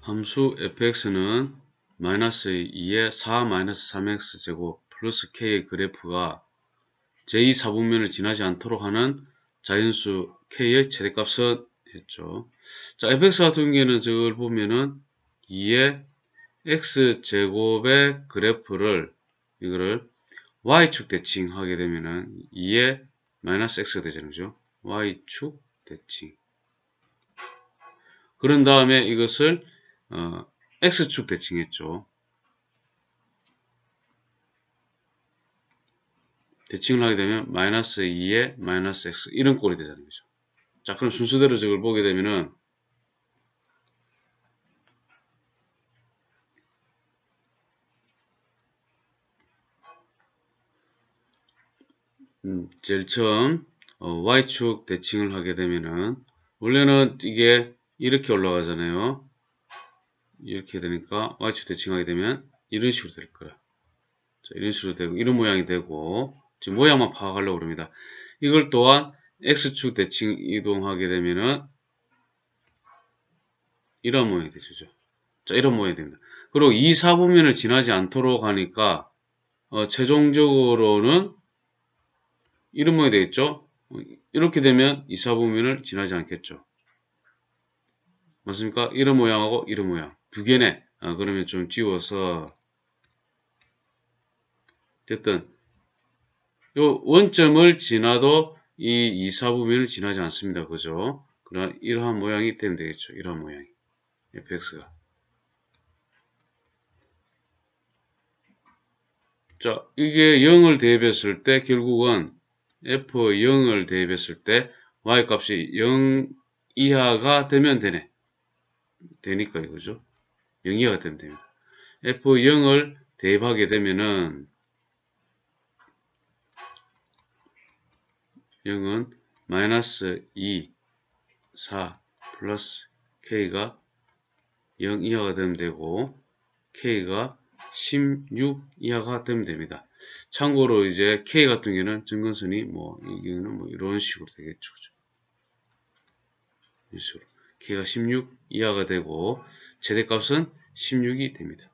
함수 fx는 마이너스 2의 4 마이너스 3x 제곱 플러스 k의 그래프가 제2 사분면을 지나지 않도록 하는 자연수 k의 최대값은 했죠. 자, fx 같은 경우에는 저걸 보면은 2의 x 제곱의 그래프를 이거를 y축 대칭 하게 되면은 2의 마이너스 x가 되잖아요. y축 대칭. 그런 다음에 이것을 어, x축 대칭했죠. 대칭을 하게 되면 마이너스 2에 마이너스 x 이런 꼴이 되자는 거죠. 자 그럼 순서대로 저걸 보게 되면은 음, 제일 처음 어, y축 대칭을 하게 되면은 원래는 이게 이렇게 올라가잖아요. 이렇게 되니까 y축 대칭하게 되면 이런 식으로 될 거야. 자, 이런 식으로 되고 이런 모양이 되고 지금 모양만 파악하려고 합니다. 이걸 또한 x축 대칭 이동하게 되면은 이런 모양이 되죠. 자, 이런 모양이 됩니다. 그리고 이 사분면을 지나지 않도록 하니까 어, 최종적으로는 이런 모양이 되겠죠. 어, 이렇게 되면 이 사분면을 지나지 않겠죠. 맞습니까? 이런 모양하고 이런 모양 두 개네. 아, 그러면 좀 지워서 됐든 요 원점을 지나도 이 이사분면을 지나지 않습니다. 그죠? 그러나 이러한 모양이 되면 되겠죠. 이러한 모양이 fx가 자 이게 0을 대입했을 때 결국은 f0을 대입했을 때 y값이 0 이하가 되면 되네. 되니까요. 그죠? 0 이하가 되면 됩니다. f0을 대입하게 되면은 0은 마이너스 2, 4 플러스 k가 0 이하가 되면 되고 k가 16 이하가 되면 됩니다. 참고로 이제 k 같은 경우는 증근선이 뭐 이게는 뭐 이런 식으로 되겠죠. 이런 식으로 k가 16 이하가 되고 최대값은 16이 됩니다.